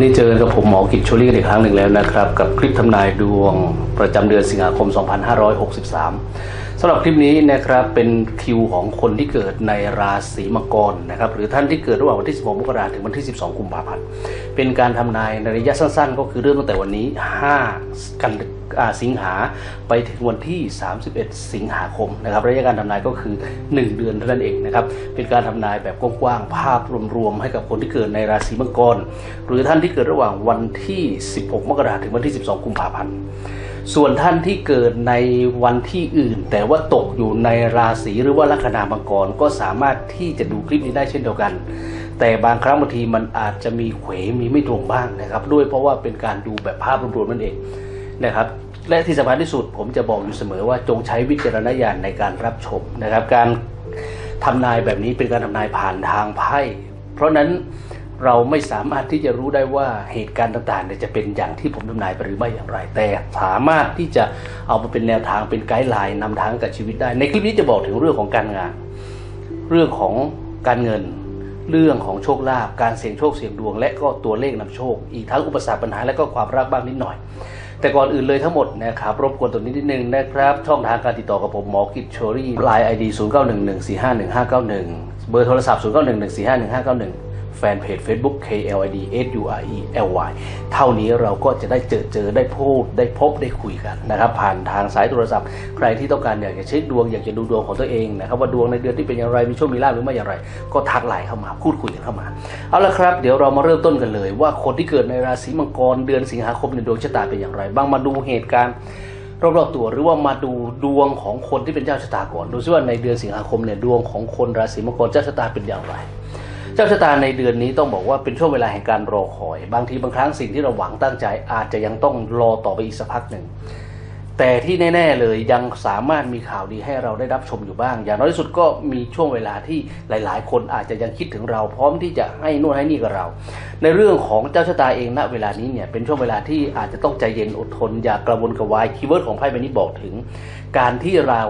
นี่เจอกับผมหมอกิจชลี่กันอีกครั้งหนึ่งแล้วนะครับ กับคลิปทำนายดวงประจำเดือนสิงหาคม 2563 สำหรับคลิปนี้นะครับเป็นคิวของคนที่เกิดในราศีมังกรนะครับหรือท่านที่เกิดระหว่างวันที่ 16 มกราคมถึงวันที่ 12 กุมภาพันธ์เป็นการทำนายในระยะสั้นๆ ก็คือเริ่มตั้งแต่วันนี้ 5 กันสิงหาไปถึงวันที่ 31 สิงหาคมนะครับระยะการทำนายก็คือ 1 เดือนเท่านั้นเองนะครับเป็นการทำนายแบบกว้างๆภาพรวมๆให้กับคนที่เกิดในราศีมังกรหรือท่านที่เกิดระหว่างวันที่ 16 มกราคมถึงวันที่ 12 กุมภาพันธ์ ส่วนท่านที่เกิดในวันที่อื่น แต่ว่าตกอยู่ในราศีหรือว่าลัคนามังกรก็สามารถที่จะดูคลิปนี้ได้เช่นเดียวกัน แต่บางครั้งบางทีมันอาจจะมีเขวมีไม่ตรงบ้างนะครับ ด้วยเพราะว่าเป็นการดูแบบภาพรวมๆนั่นเองนะครับและที่สำคัญที่สุดผมจะบอกอยู่เสมอว่าจงใช้วิจารณญาณในการรับชมนะครับ การทำนายแบบนี้เป็นการทำนายผ่านทางไพ่เพราะนั้น เราไม่สามารถที่จะรู้ได้ว่าเหตุการณ์ต่างๆจะเป็นอย่างที่ผมทำนายไปหรือไม่อย่างไร แต่สามารถที่จะเอามาเป็นแนวทางเป็นไกด์ไลน์นำทางกับชีวิตได้ ในคลิปนี้จะบอกถึงเรื่องของการงาน เรื่องของการเงิน เรื่องของโชคลาภการเสี่ยงโชคเสี่ยงดวง และก็ตัวเลขนำโชค อีกทั้งอุปสรรคปัญหาและก็ความรักบ้างนิดหน่อยแต่ก่อนอื่นเลยทั้งหมดนะครับ รบกวนตรงนี้นิดนึงนะครับ ช่องทางการติดต่อกับผมหมอกิจโชรี่ไลน์ไอดีศูนย์เก้าหนึ่งหนึ่งสี่ห้าหนึ่งห้าเก้าหนึ่งเบอร์โทรศัพท์ศูนย์เก้าหนึ่งหนึ่งสี่ห้าหนึ่งห้าเก้าหนึ่ง แฟนเพจ Facebook KLID SURE LY เท่านี้เราก็จะได้เจอเจอได้พูดได้พบได้คุยกันนะครับผ่านทางสายโทรศัพท์ ใครที่ต้องการอยากจะเช็คดวงอยากจะดูดวงของตัวเองนะครับว่าดวงในเดือนที่เป็นอย่างไรมีโชคมีลาภหรือไม่อย่างไร ก็ทักไลน์เข้ามาพูดคุยกันเข้ามาเอาละครับ เดี๋ยวเรามาเริ่มต้นกันเลย ว่าคนที่เกิดในราศีมังกรเดือนสิงหาคมในดวงชะตาเป็นอย่างไร บ้างมาดูเหตุการณ์รอบๆตัวหรือว่ามาดูดวงของคนที่เป็นเจ้าชะตาก่อน ดูซิว่าในเดือนสิงหาคมเนี่ยดวงของคนราศีมังกรเจ้าชะตาเป็นอย่างไร เจ้าชะตาในเดือนนี้ต้องบอกว่าเป็นช่วงเวลาแห่งการรอคอย บางทีบางครั้งสิ่งที่เราหวังตั้งใจอาจจะยังต้องรอต่อไปอีกสักพักหนึ่งแต่ที่แน่ ๆเลยยังสามารถมีข่าวดีให้เราได้รับชมอยู่บ้าง อย่างน้อยที่สุดก็มีช่วงเวลาที่หลาย ๆ คนอาจจะยังคิดถึงเราพร้อมที่จะให้นู่นให้นี่กับเรา ในเรื่องของเจ้าชะตาเองณเวลานี้เนี่ยเป็นช่วงเวลาที่อาจจะต้องใจเย็นอดทนอย่ากระวนกระวายคีย์เวิร์ดของไพ่ใบนี้บอกถึง การที่เรา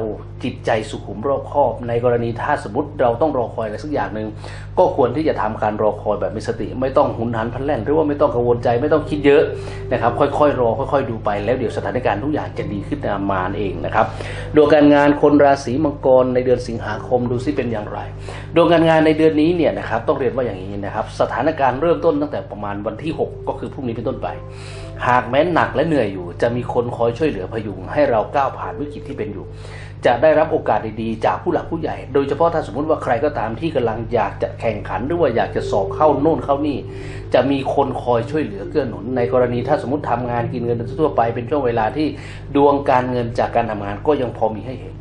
จิตใจสุขุมรอบคอบ ในกรณีถ้าสมมติเราต้องรอคอยอะไรสักอย่างหนึ่งก็ควรที่จะทำการรอคอยแบบมีสติ ไม่ต้องหุนหันพลันแล่นหรือว่าไม่ต้องกังวลใจไม่ต้องคิดเยอะนะครับค่อยๆรอค่อยๆดูไปแล้วเดี๋ยวสถานการณ์ทุกอย่างจะดีขึ้นตามมาเองนะครับดวงการงานคนราศีมังกรในเดือนสิงหาคมดูซิเป็นอย่างไรดวงการงานในเดือนนี้เนี่ยนะครับต้องเรียนว่าอย่างนี้นะครับสถานการณ์เริ่มต้นตั้งแต่ประมาณวันที่ 6 ก็คือพรุ่งนี้เป็นต้นไป หากแม้นหนักและเหนื่อยอยู่ จะมีคนคอยช่วยเหลือพยุง ให้เราก้าวผ่านวิกฤตที่เป็นอยู่ จะได้รับโอกาสดีๆ จากผู้หลักผู้ใหญ่ โดยเฉพาะถ้าสมมติว่าใครก็ตามที่กำลังอยากจะแข่งขันหรือว่าอยากจะสอบเข้าโน่นเข้านี่ จะมีคนคอยช่วยเหลือเกื้อหนุน ในกรณีถ้าสมมติทำงานกินเงินทั่วไปเป็นช่วงเวลาที่ดวงการเงินจากการทำงานก็ยังพอมีให้เห็น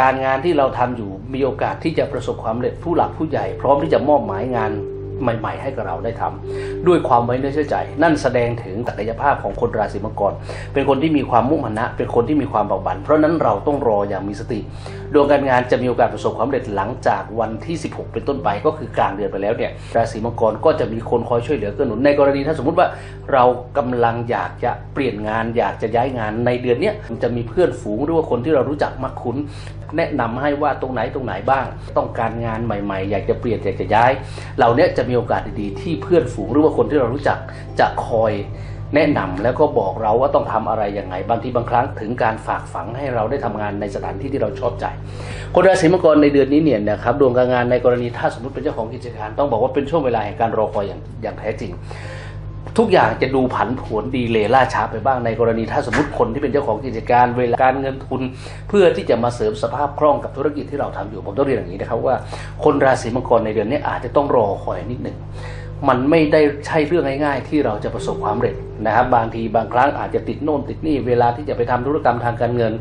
การงานที่เราทำอยู่มีโอกาสที่จะประสบความสำเร็จผู้หลักผู้ใหญ่ พร้อมที่จะมอบหมายงาน ใหม่ ๆ ให้กับเราได้ทำด้วยความไว้เนื้อเชื่อใจ นั่นแสดงถึงศักยภาพของคนราศีมังกร เป็นคนที่มีความมุ่งมั่นนะเป็นคนที่มีความเบาบัน เพราะนั้นเราต้องรออย่างมีสติดวงการงานจะมีโอกาสประสบความสำเร็จหลังจากวันที่ 16 เป็นต้นไปก็คือกลางเดือนไปแล้วเนี่ยราศีมังกรก็จะมีคนคอยช่วยเหลือเกื้อหนุนในกรณีถ้าสมมุติว่าเรากำลังอยากจะเปลี่ยนงาน อยากจะย้ายงานในเดือนนี้จะมีเพื่อนฝูงหรือว่าคนที่เรารู้จักมักคุ้น แนะนำให้ว่าตรงไหนตรงไหนบ้าง ต้องการงานใหม่ ๆ อยากจะเปลี่ยนอยากจะย้าย เหล่าเนี้ยจะมีโอกาสดีๆ ที่เพื่อนฝูงหรือว่าคนที่เรารู้จักจะคอยแนะนำแล้วก็บอกเราว่าต้องทำอะไรยังไง บางทีบางครั้งถึงการฝากฝังให้เราได้ทำงานในสถานที่ที่เราชอบใจ คนราศีมังกรในเดือนนี้เนี่ยนะครับดวงการงานในกรณีถ้าสมมติเป็นเจ้าของกิจการ ต้องบอกว่าเป็นช่วงเวลาแห่งการรอคอยอย่างอย่างแท้จริง ทุกอย่างจะดูผันผวนดีเลยล่าช้าไปบ้างในกรณีถ้าสมมติคนที่เป็นเจ้าของกิจการเวลาการเงินทุน เพื่อที่จะมาเสริมสภาพคล่องกับธุรกิจที่เราทำอยู่ผมต้องเรียนอย่างนี้นะครับว่า คนราศีมังกรในเดือนนี้อาจจะต้องรอคอยนิดหนึ่งมันไม่ได้ใช่เรื่องง่าย ๆ ที่เราจะประสบความสำเร็จนะครับ บางทีบางครั้งอาจจะติดโน่นติดนี่เวลาที่จะไปทำธุรกรรมทางการเงิน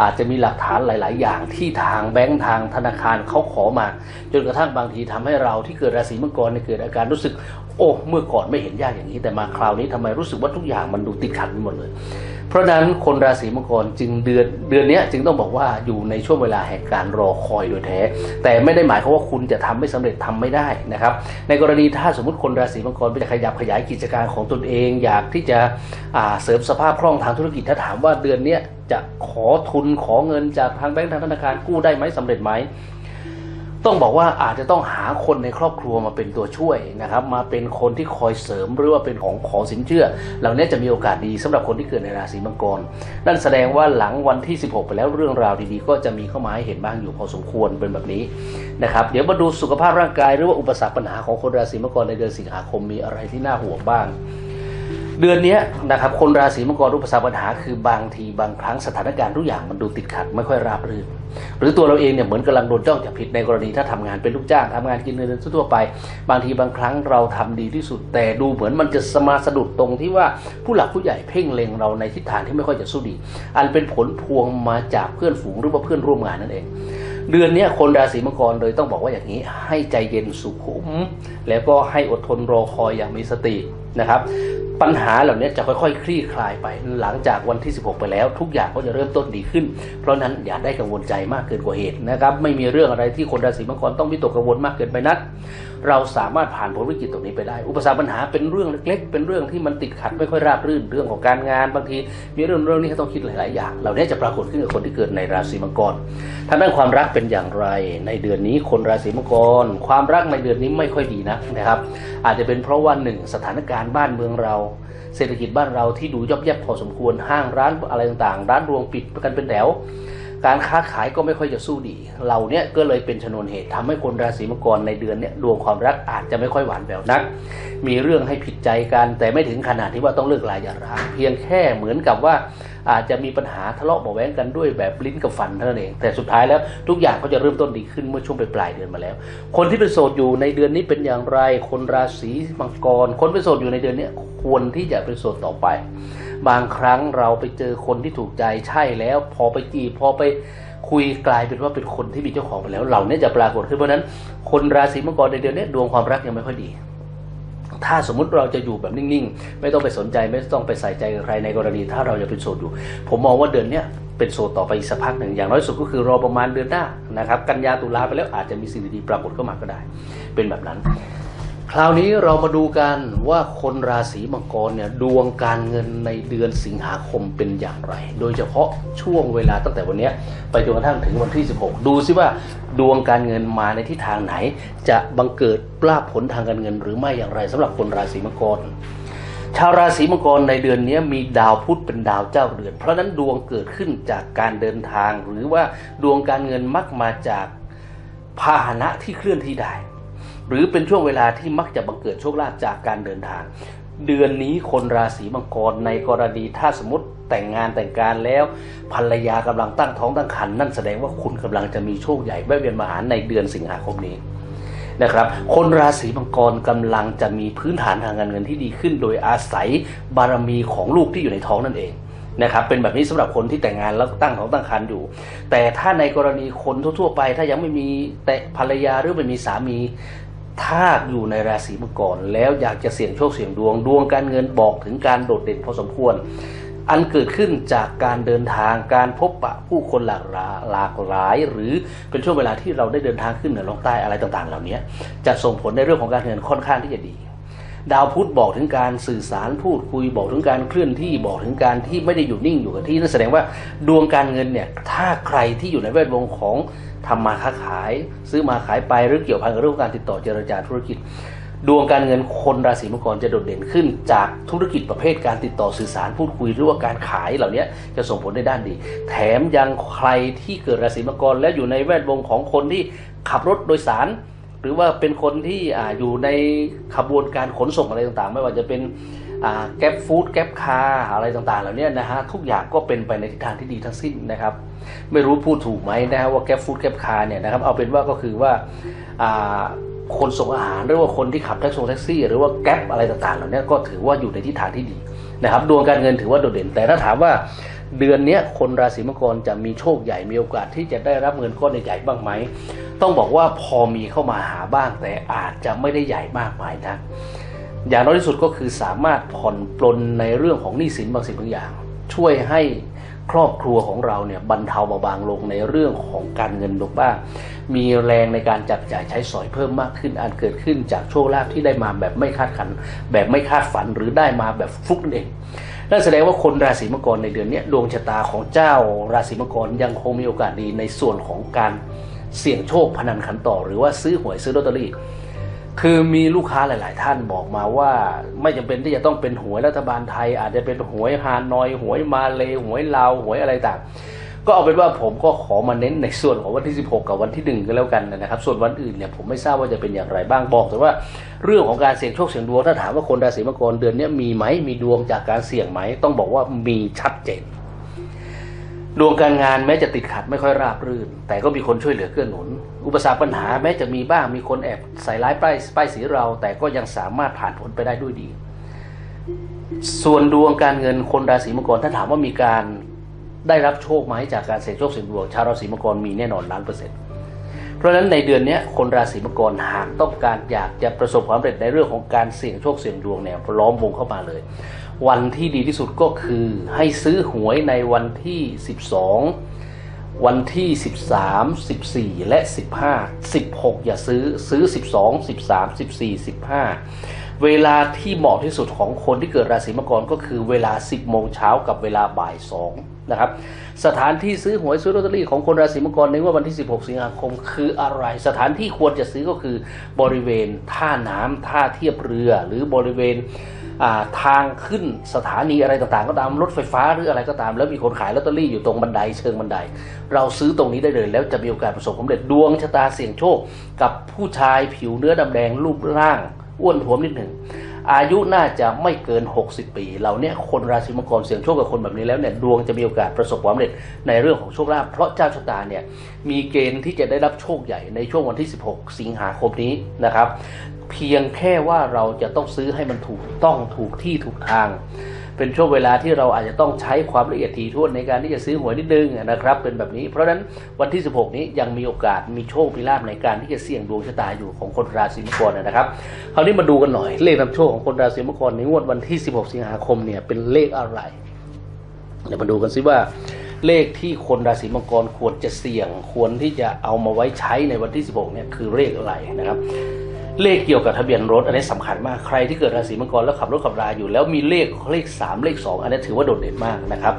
อาจจะมีหลักฐานหลาย ๆ อย่างที่ทางแบงก์ทางธนาคารเขาขอมา จนกระทั่งบางทีทำให้เราที่เกิดราศีมังกรเนี่ยเกิดอาการรู้สึก โอ้เมื่อก่อนไม่เห็นยากอย่างนี้ แต่มาคราวนี้ทำไมรู้สึกว่าทุกอย่างมันดูติดขัดไปหมดเลย เพราะนั้นคนราศีมังกรจึงเดือนเดือนนี้จึงต้องบอกว่าอยู่ในช่วงเวลาแห่งการรอคอยโดยแท้ แต่ไม่ได้หมายความว่าคุณจะทำไม่สำเร็จทำไม่ได้นะครับ ในกรณีถ้าสมมติคนราศีมังกรไปจะขยับขยายกิจการของตนเอง อยากที่จะเสริมสภาพคล่องทางธุรกิจถ้าถามว่าเดือนนี้จะขอทุนขอเงินจากทางแบงก์ทางธนาคารกู้ได้ไหมสำเร็จไหม ต้องบอกว่าอาจจะต้องหาคนในครอบครัวมาเป็นตัวช่วยนะครับ มาเป็นคนที่คอยเสริมหรือว่าเป็นของขอสินเชื่อ เหล่านี้จะมีโอกาสดีสำหรับคนที่เกิดในราศีมังกร นั่นแสดงว่าหลังวันที่ 16 ไปแล้วเรื่องราวดีๆ ก็จะมีเข้ามาให้เห็นบ้างอยู่พอสมควรเป็นแบบนี้นะครับ เดี๋ยวมาดูสุขภาพร่างกายหรือว่าอุปสรรคปัญหาของคนราศีมังกรในเดือนสิงหาคมมีอะไรที่น่าห่วงบ้าง เดือนนี้นะครับคนราศีมังกรอุปสรรคปัญหาคือบางทีบางครั้งสถานการณ์ทุกอย่างมันดูติดขัดไม่ค่อยราบรื่น หรือตัวเราเองเนี่ยเหมือนกำลังโดนจ้องจับผิดในกรณีถ้าทำงานเป็นลูกจ้างทำงานกินเงินเดือนทั่วไป บางทีบางครั้งเราทำดีที่สุด แต่ดูเหมือนมันจะสมาสะดุดตรงที่ว่าผู้หลักผู้ใหญ่เพ่งเล็งเราในทิศทางที่ไม่ค่อยจะสู้ดี อันเป็นผลพวงมาจากเพื่อนฝูงหรือว่าเพื่อนร่วมงานนั่นเองเดือนนี้คนราศีมังกรเลยต้องบอกว่าอย่างนี้ให้ใจเย็นสุขุม แล้วก็ให้อดทนรอคอยอย่างมีสตินะครับ ปัญหาเหล่านี้จะค่อยๆ คลี่คลายไป หลังจากวันที่ 16 ไปแล้ว ทุกอย่างก็จะเริ่มต้นดีขึ้น เพราะนั้นอย่าได้กังวลใจมากเกินกว่าเหตุนะครับ ไม่มีเรื่องอะไรที่คนราศีมังกรต้องวิตกกังวลมากเกินไปนัก เราสามารถผ่านพ้นวิกฤตตรงนี้ไปได้ อุปสรรคปัญหาเป็นเรื่องเล็ก ๆ เป็นเรื่องที่มันติดขัดไม่ค่อยราบรื่นเรื่องของการงานบางที มีเรื่องเรื่องนี้ต้องคิดหลายๆอย่างเหล่านี้จะปรากฏขึ้นกับคนที่เกิดในราศีมังกรทางด้านความรักเป็นอย่างไร ในเดือนนี้คนราศีมังกร ความรักในเดือนนี้ไม่ค่อยดีนักนะครับ อาจจะเป็นเพราะว่าหนึ่งสถานการณ์บ้านเมืองเราเศรษฐกิจบ้านเราที่ดูย่อบแยบพอสมควรห้างร้านอะไรต่างๆ ร้านรวงปิดกันเป็นแถว การค้าขายก็ไม่ค่อยจะสู้ดี เราเนี่ยก็เลยเป็นชนวนเหตุทำให้คนราศีมังกรในเดือนเนี้ยดวงความรักอาจจะไม่ค่อยหวานแหววนัก มีเรื่องให้ผิดใจกันแต่ไม่ถึงขนาดที่ว่าต้องเลิกลาอย่าร้างเพียงแค่เหมือนกับว่าอาจจะมีปัญหาทะเลาะเบาะแว้งกันด้วยแบบลิ้นกับฟันเท่านั้นเอง แต่สุดท้ายแล้วทุกอย่างก็จะเริ่มต้นดีขึ้นเมื่อช่วงปลายเดือนมาแล้ว คนที่เป็นโสดอยู่ในเดือนนี้เป็นอย่างไร คนราศีมังกร คนเป็นโสดอยู่ในเดือนนี้ควรที่จะเป็นโสดต่อไป บางครั้งเราไปเจอคนที่ถูกใจใช่แล้ว พอไปจีบพอไปคุยกลายเป็นว่าเป็นคนที่มีเจ้าของไปแล้ว เหล่านี้จะปรากฏขึ้นเพราะนั้น คนราศีมังกรในเดือนนี้ดวงความรักยังไม่ค่อยดี ถ้าสมมุติเราจะอยู่แบบนิ่งๆ ไม่ต้องไปสนใจไม่ต้องไปใส่ใจใครในกรณีถ้าเราจะเป็นโสดอยู่ ผมมองว่าเดือนเนี้ยเป็นโสดต่อไปอีกสักพักหนึ่งอย่างน้อยสุดก็คือรอประมาณเดือนหน้านะครับ กันยาตุลาไปแล้วอาจจะมีสิ่งดีๆปรากฏเข้ามาก็ได้ เป็นแบบนั้น คราวนี้เรามาดูกันว่าคนราศีมังกรเนี่ยดวงการเงินในเดือนสิงหาคมเป็นอย่างไร โดยเฉพาะช่วงเวลาตั้งแต่วันนี้ไปจนกระทั่งถึงวันที่ 16 ดูซิว่าดวงการเงินมาในทิศทางไหน จะบังเกิดปลาผลทางการเงินหรือไม่อย่างไรสำหรับคนราศีมังกร ชาวราศีมังกรในเดือนนี้มีดาวพุธเป็นดาวเจ้าเรือน เพราะนั้นดวงเกิดขึ้นจากการเดินทาง หรือว่าดวงการเงินมักมาจากพาหนะที่เคลื่อนที่ได้ หรือเป็นช่วงเวลาที่มักจะบังเกิดโชคลาภจากการเดินทาง เดือนนี้คนราศีมังกรในกรณีถ้าสมมติแต่งงานแต่งการแล้วภรรยากำลังตั้งท้องตั้งครรภ์นั่นแสดงว่าคุณกำลังจะมีโชคใหญ่แวะเวียนมาหาในเดือนสิงหาคมนี้นะครับ คนราศีมังกรกำลังจะมีพื้นฐานทางการเงินที่ดีขึ้น โดยอาศัยบารมีของลูกที่อยู่ในท้องนั่นเองนะครับเป็นแบบนี้สำหรับคนที่แต่งงานแล้วตั้งท้องตั้งครรภ์อยู่ แต่ถ้าในกรณีคนทั่วๆไป ถ้ายังไม่มีแต่ภรรยาหรือไม่มีสามี ถ้าอยู่ในราศีมังกรแล้วอยากจะเสี่ยงโชคเสี่ยงดวง ดวงการเงินบอกถึงการโดดเด่นพอสมควร อันเกิดขึ้นจากการเดินทางการพบปะผู้คนหลากหลายหลากหลาย หรือเป็นช่วงเวลาที่เราได้เดินทางขึ้นเหนือลงใต้อะไรต่างๆ เหล่านี้จะส่งผลในเรื่องของการเงินค่อนข้างที่จะดีดาวพุธบอกถึงการสื่อสารพูดคุยบอกถึงการเคลื่อนที่บอกถึงการที่ไม่ได้อยู่นิ่งอยู่กับที่นั่นแสดงว่าดวงการเงินเนี่ยถ้าใครที่อยู่ในแวดวงของ ทำมาค้าขาย ซื้อมาขายไปหรือเกี่ยวพันกับเรื่องการติดต่อเจรจาธุรกิจ ดวงการเงินคนราศีมังกรจะโดดเด่นขึ้น จากธุรกิจประเภทการติดต่อสื่อสารพูดคุยหรือว่าการขายเหล่านี้จะส่งผลในด้านดี แถมยังใครที่เกิดราศีมังกรและอยู่ในแวดวงของคนที่ขับรถโดยสาร หรือว่าเป็นคนที่ออยู่ในขบวนการขนส่งอะไรต่างๆ ไม่ว่าจะเป็น แก๊ปฟู้ดแก๊ปคารอะไรต่างๆ เหล่านี้นะฮะทุกอย่างก็เป็นไปในทิศทางที่ดีทั้งสิ้นนะครับ ไม่รู้พูดถูกไหมนะฮะว่าแก๊ปฟู้ดแก๊ปคารเนี่ยนะครับเอาเป็นว่าก็คือว่าคนส่งอาหารหรือว่าคนที่ขับแท็กซี่แท็กซี่ หรือว่าแก๊ปอะไรต่างๆ เหล่านี้ก็ถือว่าอยู่ในทิศทางที่ดีนะครับดวงการเงินถือว่าโดดเด่นแต่ถ้าถามว่าเดือนนี้คนราศีมังกรจะมีโชคใหญ่มีโอกาสที่จะได้รับเงินก้อนใหญ่บ้างไหม ต้องบอกว่าพอมีเข้ามาหาบ้างแต่อาจจะไม่ได้ใหญ่มากมายนะ อย่างน้อยที่สุดก็คือสามารถผ่อนปลนในเรื่องของหนี้สินบางสิ่งบางอย่าง ช่วยให้ครอบครัวของเราเนี่ยบรรเทาเบาบางลงในเรื่องของการเงินลงบ้างมีแรงในการจับจ่ายใช้สอยเพิ่มมากขึ้นอันเกิดขึ้นจากโชคลาภที่ได้มาแบบไม่คาดคัน แบบไม่คาดฝันหรือได้มาแบบฟุกนั่นเองนั่นแสดงว่าคนราศีมังกรในเดือนนี้ดวงชะตาของเจ้าราศีมังกรยังคงมีโอกาสดีในส่วนของการเสี่ยงโชคพนันขันต่อ หรือว่าซื้อหวยซื้อลอตเตอรี่ คือมีลูกค้าหลาย ๆ ท่านบอกมาว่าไม่จำเป็นที่จะต้องเป็นหวยรัฐบาลไทย อาจจะเป็นหวยฮานอย หวยมาเลหวยลาวหวยอะไรต่างก็เอาเป็นว่าผมก็ขอมาเน้นในส่วนของวันที่ 16 กับวันที่ 1 ก็แล้วกันนะครับ ส่วนวันอื่นเนี่ยผมไม่ทราบว่าจะเป็นอย่างไรบ้างบอก แต่ว่าเรื่องของการเสี่ยงโชคเสี่ยงดวงถ้าถามว่าคนราศีมังกรเดือนนี้มีไหมมีดวงจากการเสี่ยงไหมต้องบอกว่ามีชัดเจน ดวงการงานแม้จะติดขัดไม่ค่อยราบรื่น แต่ก็มีคนช่วยเหลือเกื้อหนุน อุปสรรคปัญหาแม้จะมีบ้างมีคนแอบใส่ร้ายป้ายป้ายสีเรา แต่ก็ยังสามารถผ่านพ้นไปได้ด้วยดี ส่วนดวงการเงินคนราศีมังกรถ้าถามว่ามีการได้รับโชคไหมจากการเสี่ยงโชคเสี่ยงดวงชาวราศีมังกรมีแน่นอนล้านเปอร์เซ็นต์เพราะฉะนั้นในเดือนนี้คนราศีมังกรหากต้องการอยากจะประสบความสำเร็จในเรื่องของการเสี่ยงโชคเสี่ยงดวงเนี่ยล้อมวงเข้ามาเลย วันที่ดีที่สุดก็คือให้ซื้อหวยในวันที่ 12 วันที่ 13 14 และ 15 16 อย่าซื้อซื้อ 12 13 14 15 เวลาที่เหมาะที่สุดของคนที่เกิดราศีมังกรก็คือเวลา 10 โมงเช้ากับเวลาบ่าย 2 นะครับ สถานที่ซื้อหวยซื้อลอตเตอรี่ของคนราศีมังกรในวันที่ 16 สิงหาคมคืออะไร สถานที่ควรจะซื้อก็คือบริเวณท่าน้ำท่าเทียบเรือหรือบริเวณ ทางขึ้นสถานีอะไรต่างๆ ก็ตามรถไฟฟ้าหรืออะไรก็ตาม แล้วมีคนขายลอตเตอรี่อยู่ตรงบันไดเชิงบันได เราซื้อตรงนี้ได้เลย แล้วจะมีโอกาสประสบความสำเร็จดวงชะตาเสี่ยงโชค กับผู้ชายผิวเนื้อดำแดงรูปร่าง อ้วนท้วมนิดหนึ่ง อายุน่าจะไม่เกิน 60 ปี เราเนี่ยคนราศีมังกรเสี่ยงโชคกับคนแบบนี้แล้วเนี่ยดวงจะมีโอกาสประสบความสำเร็จในเรื่องของโชคลาภเพราะเจ้าชะตาเนี่ยมีเกณฑ์ที่จะได้รับโชคใหญ่ในช่วงวันที่ 16 สิงหาคมนี้นะครับ เพียงแค่ว่าเราจะต้องซื้อให้มันถูกต้องถูกที่ถูกทาง เป็นช่วงเวลาที่เราอาจจะต้องใช้ความละเอียดถี่ถ้วนในการที่จะซื้อหวยนิดนึงนะครับ เป็นแบบนี้ เพราะฉะนั้นวันที่ 16 นี้ยังมีโอกาสมีโชคมีลาภในการที่จะเสี่ยงดวงชะตาอยู่ของคนราศีมังกรนะครับคราวนี้มาดูกันหน่อยเลขนำโชคของคนราศีมังกรในงวดวันที่ 16 สิงหาคมเนี่ยเป็นเลขอะไรเดี๋ยวมาดูกันซิว่าเลขที่คนราศีมังกรควรจะเสี่ยง ควรที่จะเอามาไว้ใช้ในวันที่ 16 เนี่ยคือเลขอะไรนะครับ เลขเกี่ยวกับทะเบียนรถอันนี้สำคัญมากใครที่เกิดราศีมังกรแล้วขับรถขับราอยู่ แล้วมีเลขเลข 3 เลข 2 อันนี้ถือว่าโดดเด่นมากนะครับ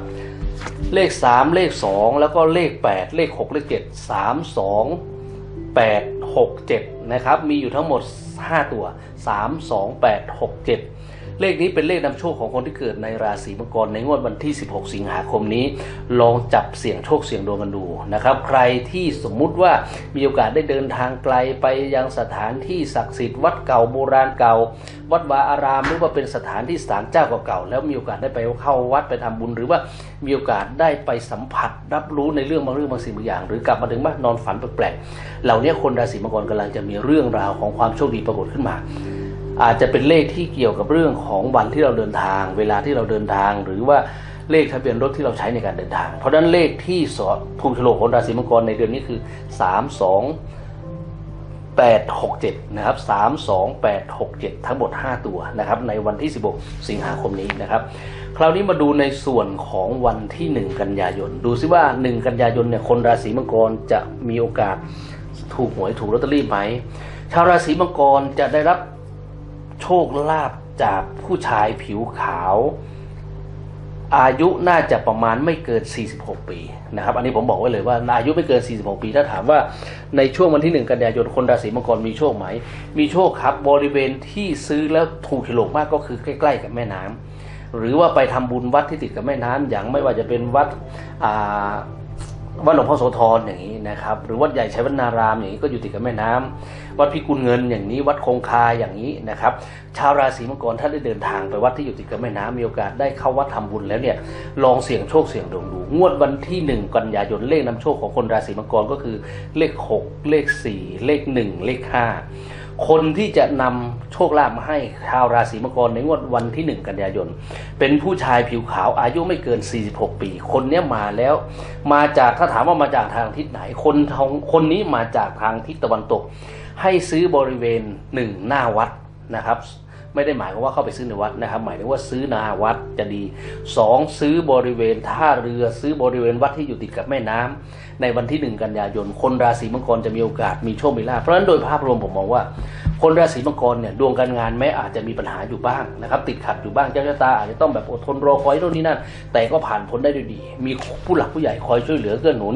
เลข 3 เลข 2 แล้วก็เลข 8 เลข 6 เลข 7 3 2 8 6 7นะครับมีอยู่ทั้งหมด 5 ตัว 3 2 8 6 7 เลขนี้เป็นเลขนำโชคของคนที่เกิดในราศีมังกรในงวดวันที่ 16 สิงหาคมนี้ ลองจับเสี่ยงโชคเสี่ยงดวงกันดูนะครับ ใครที่สมมุติว่ามีโอกาสได้เดินทางไกลไปยังสถานที่ศักดิ์สิทธิ์วัดเก่าโบราณเก่า วัดวาอารามหรือว่าเป็นสถานที่ศาลเจ้าเก่าๆแล้วมีโอกาสได้ไปเข้าวัดไปทำบุญ หรือว่ามีโอกาสได้ไปสัมผัส รับรู้ในเรื่องบางเรื่องบางสิ่งบางอย่าง หรือกลับมาถึงบ้านนอนฝันแปลกๆเหล่านี้คนราศีมังกรกำลังจะมีเรื่องราวของความโชคดีปรากฏขึ้นมา อาจจะเป็นเลขที่เกี่ยวกับเรื่องของวันที่เราเดินทาง เวลาที่เราเดินทาง หรือว่าเลขทะเบียนรถที่เราใช้ในการเดินทาง เพราะฉะนั้นเลขที่สอดถูกโฉลกของราศีมังกรในเดือนนี้คือ 3 2 8 6 7 นะครับ 3 2 8 6 7 ทั้งหมด 5 ตัวนะครับ ในวันที่ 16 สิงหาคมนี้นะครับ คราวนี้มาดูในส่วนของวันที่ 1 กันยายน ดูซิว่า 1 กันยายนเนี่ยคนราศีมังกรจะมีโอกาสถูกหวยถูกลอตเตอรี่ไหม ชาวราศีมังกรจะได้รับ โชคลาภจากผู้ชายผิวขาว อายุน่าจะประมาณไม่เกิน 46 ปีนะครับ อันนี้ผมบอกไว้เลยว่าอายุไม่เกิน 46 ปี ถ้าถามว่าในช่วงวันที่ 1 กันยายนคนราศีมังกรมีโชคไหม มีโชคครับบริเวณที่ซื้อแล้วถูกฉลกมากก็คือใกล้ ๆ กับแม่น้ำหรือว่าไปทำบุญวัดที่ติดกับแม่น้ำอย่างไม่ว่าจะเป็นวัดอ่า วัดหลวงพ่อโสธรอย่างนี้นะครับ หรือวัดใหญ่ชัยวัฒนารามอย่างนี้ก็อยู่ติดกับแม่น้ำวัดพิกุลเงินอย่างนี้ วัดคงคาอย่างนี้นะครับ ชาวราศีมังกรถ้าได้เดินทางไปวัดที่อยู่ติดกับแม่น้ำมีโอกาสได้เข้าวัดทำบุญแล้วเนี่ยลองเสี่ยงโชคเสี่ยงดวงดู งวดวันที่ 1 กันยายนเลขนำโชคของคนราศีมังกรก็คือเลข 6 เลข 4 เลข 1 เลข 5 คนที่จะนำโชคลาภมาให้ชาวราศีมังกรในงวดวันที่ 1 กันยายน เป็นผู้ชายผิวขาวอายุไม่เกิน 46 ปี คนเนี้ยมาแล้ว มาจากถ้าถามว่ามาจากทางทิศไหน คนทางคนนี้มาจากทางทิศตะวันตก ให้ซื้อบริเวณหนึ่งหน้าวัดนะครับไม่ได้หมายความว่าเข้าไปซื้อในวัดนะครับ หมายถึงว่าซื้อนาวัดจะดีสองซื้อบริเวณท่าเรือซื้อบริเวณวัดที่อยู่ติดกับแม่น้ำ ในวันที่หนึ่งกันยายน คนราศีมังกรจะมีโอกาสมีโชคมีลาภเพราะฉะนั้นโดยภาพรวมผมมองว่า คนราศีมังกรเนี่ยดวงการงานแม้อาจจะมีปัญหาอยู่บ้างนะครับติดขัดอยู่บ้างเจ้าชะตาอาจจะต้องแบบอดทนรอคอยโน่นนี่นั่นแต่ก็ผ่านพ้นได้ด้วยดี มีผู้หลักผู้ใหญ่คอยช่วยเหลือเกื้อหนุน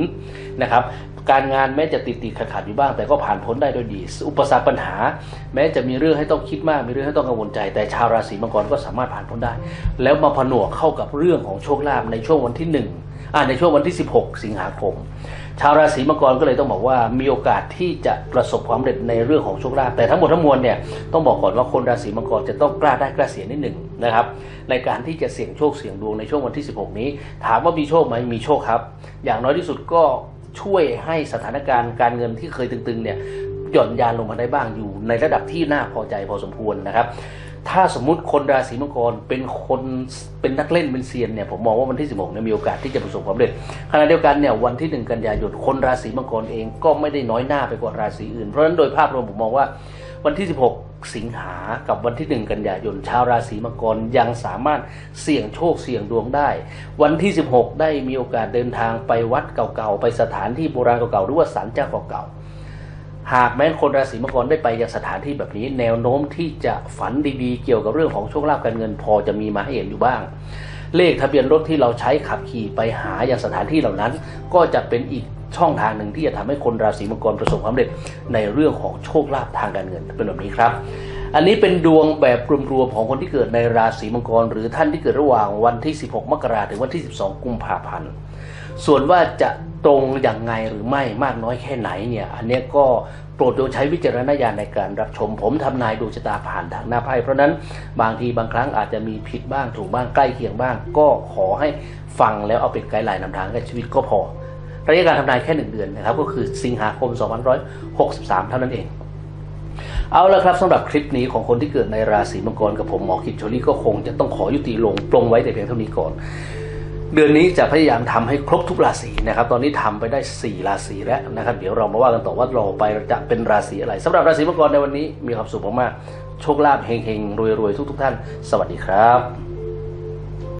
นะครับการงานแม้จะติดติดขัดขัดอยู่บ้าง แต่ก็ผ่านพ้นได้ด้วยดี อุปสรรคปัญหา แม้จะมีเรื่องให้ต้องคิดมาก มีเรื่องให้ต้องกังวลใจ แต่ชาวราศีมังกรก็สามารถผ่านพ้นได้ แล้วมาผนวกเข้ากับเรื่องของโชคลาภในช่วงวันที่หนึ่ง ในช่วงวันที่ 16 สิงหาคม ชาวราศีมังกรก็เลยต้องบอกว่ามีโอกาสที่จะประสบความสำเร็จในเรื่องของโชคลาภแต่ทั้งหมดทั้งมวลเนี่ยต้องบอกก่อนว่าคนราศีมังกรจะต้องกล้าได้กล้าเสียนิดหนึ่งนะครับในการที่จะเสี่ยงโชคเสี่ยงดวงในช่วงวันที่ 16 นี้ ถามว่ามีโชคไหมมีโชคครับ อย่างน้อยที่สุดก็ช่วยให้สถานการณ์การเงินที่เคยตึงๆเนี่ยหย่อนยานลงมาได้บ้างอยู่ในระดับที่น่าพอใจพอสมควรนะครับ ถ้าสมมุติคนราศีมังกรเป็นคนเป็นนักเล่นเป็นเซียนเนี่ยผมมองว่าวันที่ 16เนี่ยมีโอกาสที่จะประสบความสำเร็จขณะเดียวกันเนี่ยวันที่ 1 กันยายนคนราศีมังกรเองก็ไม่ได้น้อยหน้าไปกว่าราศีอื่น เพราะฉะนั้นโดยภาพรวมผมมองว่าวันที่ 16 สิงหากับวันที่ 1 กันยายน ชาวราศีมังกรยังสามารถเสี่ยงโชคเสี่ยงดวงได้ วันที่ 16 ได้มีโอกาสเดินทางไปวัดเก่าๆ ไปสถานที่โบราณเก่าๆ หรือว่าศาลเจ้าเก่าๆ หากแม้คนราศีมังกรได้ไปยังสถานที่แบบนี้ แนวโน้มที่จะฝันดีๆ เกี่ยวกับเรื่องของโชคลาภการเงินพอจะมีมาให้เห็นอยู่บ้าง เลขทะเบียนรถที่เราใช้ขับขี่ไปหาอย่างสถานที่เหล่านั้น ก็จะเป็นอีกช่องทางหนึ่งที่จะทำให้คนราศีมังกรประสบความสำเร็จในเรื่องของโชคลาภทางการเงินเป็นแบบนี้ครับ อันนี้เป็นดวงแบบรวมๆของคนที่เกิดในราศีมังกร หรือท่านที่เกิดระหว่างวันที่ 16 มกราถึงวันที่ 12 กุมภาพันธ์ส่วนว่าจะ ตรงอย่างไงหรือไม่มากน้อยแค่ไหนเนี่ย อันนี้ก็โปรดจงใช้วิจารณญาณในการรับชมผมทำนายดวงชะตาผ่านทางหน้าไพ่เพราะนั้นบางทีบางครั้งอาจจะมีผิดบ้างถูกบ้างใกล้เคียงบ้าง ก็ขอให้ฟังแล้วเอาเป็นไกด์ไลน์นำทางกับชีวิตก็พอระยะการทำนายแค่หนึ่งเดือนนะครับ ก็คือสิงหาคม 2563 เท่านั้นเอง เอาละครับสำหรับคลิปนี้ของคนที่เกิดในราศีมังกรกับผมหมอคิดโชลี่ก็คงจะต้องขอยุติลงปรงไว้แต่เพียงเท่านี้ก่อน เดือนนี้จะพยายามทำให้ครบทุกราศีนะครับ ตอนนี้ทำไปได้ 4 ราศีแล้วนะครับ เดี๋ยวเรามาว่ากันต่อว่าเราไปจะเป็นราศีอะไรสำหรับราศีมังกรในวันนี้มีความสุขมากๆโชคลาภเฮงๆรวยๆทุกๆท่าน สวัสดีครับ